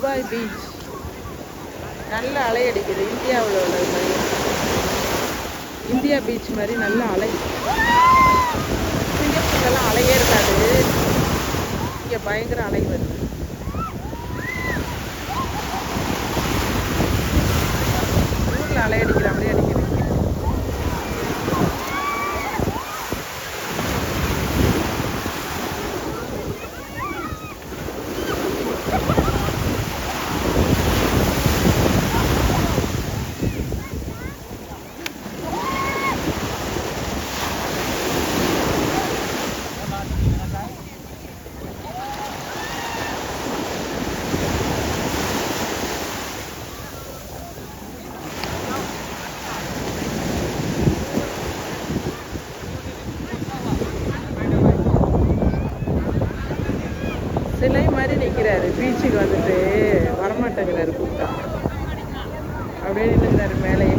Dubai beach. நல்ல அலை அடிக்குது. இந்தியாவில் உள்ளது மாதிரி. இந்தியா பீச் மாதிரி நல்ல அலை. சிங்கப்பூர்லாம் அலையே இருக்காது. இங்கே பயங்கர அலை வருது ஊரில் அலை அடிக்கிற மாதிரி அடிக்குது சிலை மாதிரி நிற்கிறாரு பீச்சுக்கு வந்துட்டு வரமாட்டேங்கிறாரு கூப்பிட்டா. அப்படியே நின்றுக்கிறாரு மேலேயே.